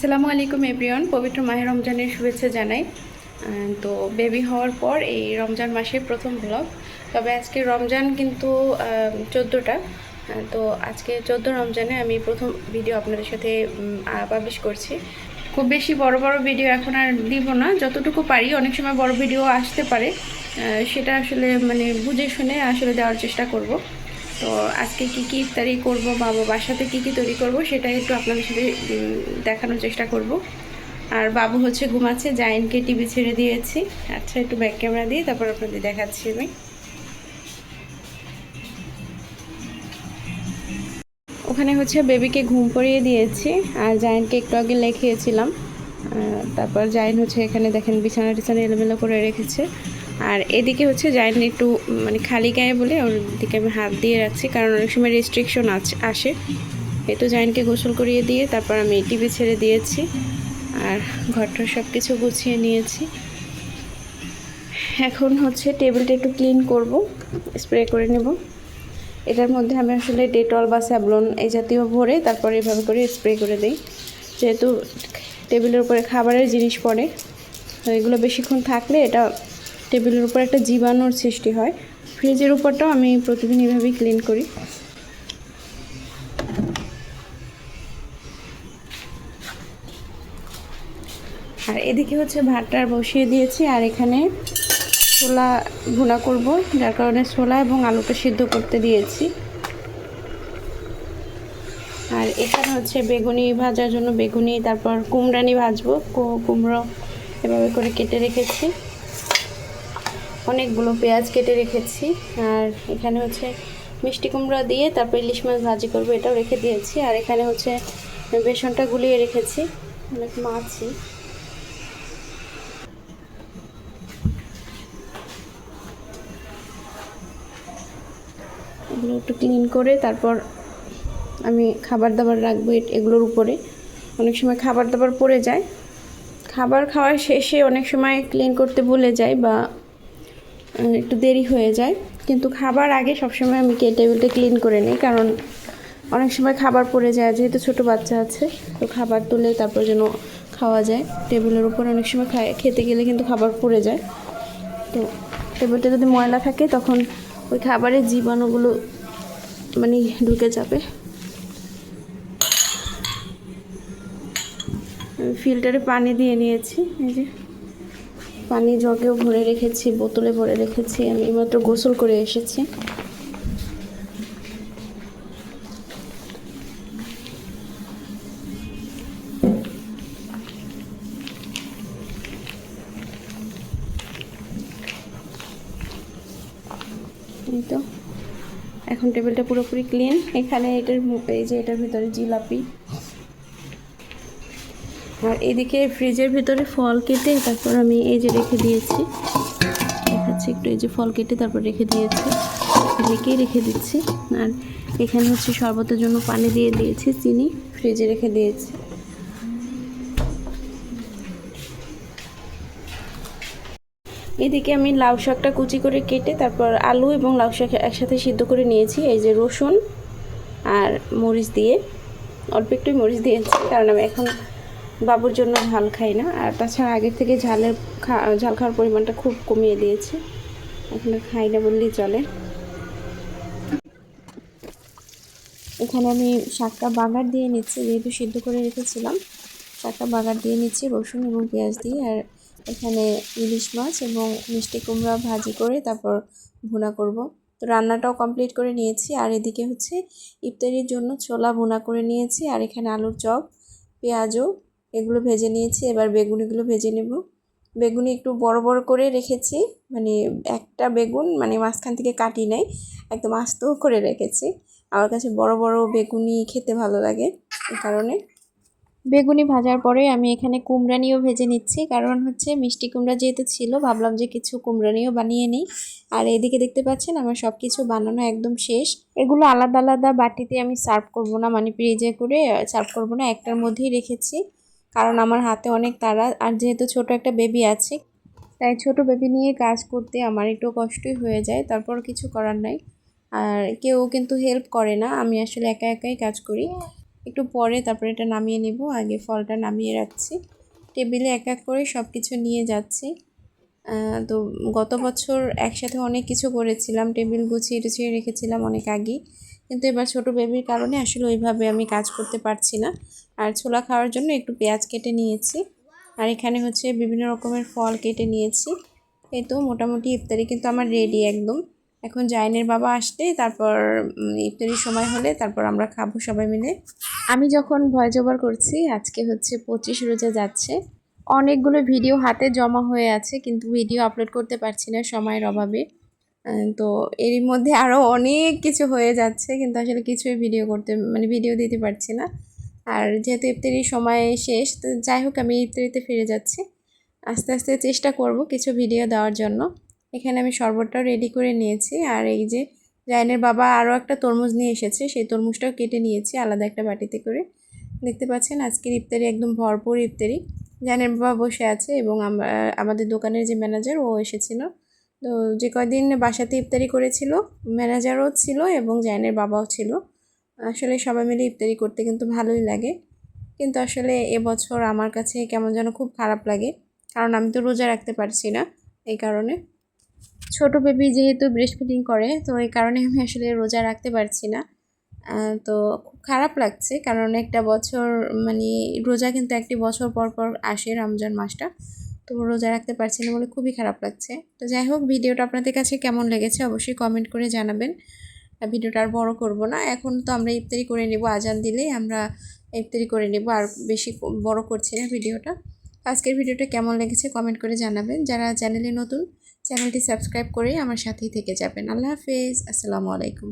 আসসালামু আলাইকুম এভরিওয়ান, পবিত্র মাহে রমজানের শুভেচ্ছা জানাই। তো বেবি হওয়ার পর এই রমজান মাসের প্রথম ব্লগ তবে আজকে রমজান কিন্তু চোদ্দোটা। তো আজকে চোদ্দ রমজানে আমি প্রথম ভিডিও আপনাদের সাথে পাবলিশ করছি। খুব বেশি বড় বড় ভিডিও এখন আর দিব না। যতটুকু পারি, অনেক সময় বড় ভিডিও আসতে পারে। সেটা আসলে মানে বুঝে শুনে আসলে দেওয়ার চেষ্টা করব। তো আজকে কি কি ইফতারি করব বা বাসাতে কি কি তৈরি করব সেটা একটু আপনাদের সাথে দেখানোর চেষ্টা করব। আর বাবু হচ্ছে ঘুমাচ্ছে জায়েনকে টিভি ছেড়ে দিয়েছি। আচ্ছা একটু ব্যাক ক্যামেরা দিয়ে তারপর আপনাদের দেখাচ্ছি আমি। ওখানে হচ্ছে বেবিকে ঘুম পড়িয়ে দিয়েছি, আর জায়েনকে একটু আগে লেখিয়েছিলাম। তারপর জায়েন হচ্ছে এখানে দেখেন বিছানা টিছানা এলোমেলো করে রেখেছে। আর এদিকে হচ্ছে জায়েন একটু মানে খালি গায়ে বলে ওর দিকে আমি হাত দিয়ে রাখছি, কারণ অনেক সময় রেস্ট্রিকশন আছে, আসে। এই তো গোসল করিয়ে দিয়ে তারপর আমি টিভি ছেড়ে দিয়েছি আর ঘরটা সব কিছু গুছিয়ে নিয়েছি। এখন হচ্ছে টেবিলটা একটু ক্লিন করব, স্প্রে করে নেব। এটার মধ্যে আমি আসলে ডেটল বা স্যাবলন এই জাতীয় ভরে তারপরে এভাবে করে স্প্রে করে দিই। যেহেতু টেবিলের উপরে খাবারের জিনিস পড়ে, তো এগুলো বেশিক্ষণ থাকলে এটা টেবিলের উপর একটা জীবাণুর সৃষ্টি হয়। ফ্রিজের উপরটাও আমি প্রতিদিন এভাবেই ক্লিন করি। আর এদিকে হচ্ছে ভাতটা বসিয়ে দিয়েছি, আর এখানে ছোলা ভুনা করব, যার কারণে ছোলা এবং আলুটা সিদ্ধ করতে দিয়েছি। আর এখানে হচ্ছে বেগুনি ভাজার জন্য বেগুনি, তারপর কুমড়ানি ভাজবো কুমড়ো এভাবে করে কেটে রেখেছি। অনেকগুলো পেঁয়াজ কেটে রেখেছি। আর এখানে হচ্ছে মিষ্টি কুমড়া দিয়ে তারপর ইলিশ মাছ ভাজি করব, এটাও রেখে দিয়েছি। আর এখানে হচ্ছে বেসনটা গুলিয়ে রেখেছি। অনেক মাছই এগুলো একটু ক্লিন করে তারপর আমি খাবার দাবার রাখব এগুলোর উপরে। অনেক সময় খাবার দাবার পড়ে যায়। খাবার খাওয়ার শেষে অনেক সময় ক্লিন করতে ভুলে যাই বা একটু দেরি হয়ে যায়। কিন্তু খাবার আগে সবসময় আমি কে টেবিলটা ক্লিন করে নিই, কারণ অনেক সময় খাবার পড়ে যায়, যেহেতু ছোটো বাচ্চা আছে, তো খাবার তুলে তারপর যেন খাওয়া যায়। টেবিলের উপর অনেক সময় খায়, খেতে গেলে কিন্তু খাবার পড়ে যায়। তো টেবিলটা যদি ময়লা থাকে, তখন ওই খাবারের জীবাণুগুলো মানে ঢুকে যাবে। ফিল্টারে পানি দিয়ে নিয়েছি, এই যে। পানি জগেও ভরে রেখেছি, বোতলে ভরে রেখেছি, আমি মাত্র গোসল করে এসেছি। এই তো। এখন টেবিলটা পুরোপুরি ক্লিন। এখানে এটার এই যে এটার ভিতরে জিলাপি। আর এদিকে ফ্রিজের ভিতরে ফল কেটে তারপর আমি এই যে রেখে দিয়েছি। দেখাচ্ছি একটু, এই যে ফল কেটে তারপর রেখে দিয়েছি। রেখেই রেখে দিচ্ছি। আর এখানে হচ্ছে শরবতের জন্য পানি দিয়ে দিয়েছি, চিনি ফ্রিজে রেখে দিয়েছি। এদিকে আমি লাউ শাকটা কুচি করে কেটে তারপর আলু এবং লাউ শাক একসাথে সিদ্ধ করে নিয়েছি, এই যে রসুন আর মরিচ দিয়ে। অল্প একটুই মরিচ দিয়েছি, কারণ আমি এখন বাবুর জন্য ঝাল খাই না। আর তাছাড়া আগের থেকে ঝালের ঝাল খাওয়ার পরিমাণটা খুব কমিয়ে দিয়েছি। এখন খাই না বললেই চলে। এখানে আমি শাকটা বাগার দিয়ে নিচ্ছি, যেহেতু সিদ্ধ করে রেখেছিলাম। শাকটা বাগার দিয়ে নিচ্ছি, রসুন এবং পেঁয়াজ দিয়ে। আর এখানে ইলিশ মাছ এবং মিষ্টি কুমড়া ভাজি করে তারপর ভুনা করব। তো রান্নাটাও কমপ্লিট করে নিয়েছি। আর এদিকে হচ্ছে ইফতারির জন্য ছোলা ভুনা করে নিয়েছি। আর এখানে আলুর চপ, পেঁয়াজও এগুলো ভেজে নিয়েছি, এবার বেগুনিগুলো ভেজে নেব। বেগুনি একটু বড় বড় করে রেখেছি মানে একটা বেগুন মানে মাঝখান থেকে কাটি নাই, একদম আস্ত করে রেখেছি। আমার কাছে বড় বড় বেগুনি খেতে ভালো লাগে এই কারণে। বেগুনি ভাজার পরে আমি এখানে কুমড়ানিও ভেজে নিচ্ছি, কারণ হচ্ছে মিষ্টি কুমড়া যেহেতু ছিল, ভাবলাম যে কিছু কুমড়ানিও বানিয়ে নিই। আর এদিকে দেখতে পাচ্ছেন আমার সব কিছু বানানো একদম শেষ। এগুলো আলাদা আলাদা বাটিতে আমি সার্ভ করব না মানে ফ্রিজে করে সার্ভ করব না, একটার মধ্যেই রেখেছি। কারণ আমার হাতে অনেক তারা আর যেহেতু ছোট একটা বেবি আছে, তাই ছোট বেবি নিয়ে কাজ করতে আমার একটু কষ্টই হয়ে যায়, তারপর কিছু করার নাই। আর কেউ কিন্তু হেল্প করে না, আমি আসলে একা একাই কাজ করি। একটু পরে তারপরে এটা নামিয়ে নিব, আগে ফলটা নামিয়ে রাখছি। টেবিলে এক এক করে সব কিছু নিয়ে যাচ্ছি। তো গত বছর একসাথে অনেক কিছু করেছিলাম, টেবিল গুছিয়ে টুছিয়ে রেখেছিলাম অনেক আগেই। কিন্তু এবার ছোট বেবির কারণে আসলে ওইভাবে আমি কাজ করতে পারছি না। আর ছোলা খাওয়ার জন্য একটু পেঁয়াজ কেটে নিয়েছি। আর এখানে হচ্ছে বিভিন্ন রকমের ফল কেটে নিয়েছি। এই তো মোটামুটি ইফতারি কিন্তু আমার রেডি একদম। এখন জাইনের বাবা আসতে, তারপর ইফতারির সময় হলে তারপর আমরা খাব সবাই মিলে। আমি যখন ভয় জবার করছি, আজকে হচ্ছে পঁচিশ রোজা যাচ্ছে। অনেকগুলো ভিডিও হাতে জমা হয়ে আছে, কিন্তু ভিডিও আপলোড করতে পারছি না সময়ের অভাবে। তো এর মধ্যে আরও অনেক কিছু হয়ে যাচ্ছে, কিন্তু আসলে কিছুই ভিডিও করতে মানে ভিডিও দিতে পারছি না। আর যেহেতু ইফতারির সময় শেষ, তো যাই হোক, আমি ইফতারিতে ফিরে যাচ্ছি। আস্তে আস্তে চেষ্টা করব কিছু ভিডিও দেওয়ার জন্য। এখানে আমি শরবতটাও রেডি করে নিয়েছি, আর এই যে জাইনের বাবা আরও একটা তরমুজ নিয়ে এসেছে, সেই তরমুজটাও কেটে নিয়েছি আলাদা একটা বাটিতে করে। দেখতে পাচ্ছেন, আজকের ইফতারি একদম ভরপুর ইফতারি। জাইনের বাবা বসে আছে এবং আমাদের দোকানের যে ম্যানেজার ও এসেছিল। তো যে কয়দিন বাসাতে ইফতারি করেছিল, ম্যানেজারও ছিল এবং জাইনের বাবাও ছিল। আসলে সবাই মিলে ইফতারি করতে কিন্তু ভালোই লাগে। কিন্তু আসলে এবছর আমার কাছে কেমন যেন খুব খারাপ লাগে। কারণ আমি তো রোজা রাখতে পারছি না এই কারণে। ছোট বেবি যেহেতু ব্রেস্ট ফিডিং করে, তো এই কারণে আমি আসলে রোজা রাখতে পারছি না। তো খুব খারাপ লাগছে কারণ একটা বছর মানে রোজা কিন্তু একটি বছর পর পর আসে রমজান মাসটা। তো রোজা রাখতে পারছি না বলে খুবই খারাপ লাগছে। তো যাই হোক, ভিডিওটা আপনাদের কাছে কেমন লেগেছে অবশ্যই কমেন্ট করে জানাবেন। ভিডিওটা আর বড় করব না। এখন তো আমরা ইফতারি করে নেব আজান দিলেই আমরা ইফতারি করে নেব। আর বেশি বড় করছি না ভিডিওটা। আজকের ভিডিওটা কেমন লেগেছে কমেন্ট করে জানাবেন। যারা চ্যানেলে নতুন, চ্যানেলটি সাবস্ক্রাইব করে আমার সাথেই থেকে যাবেন। আল্লাহ হাফেজ। আসসালামু আলাইকুম।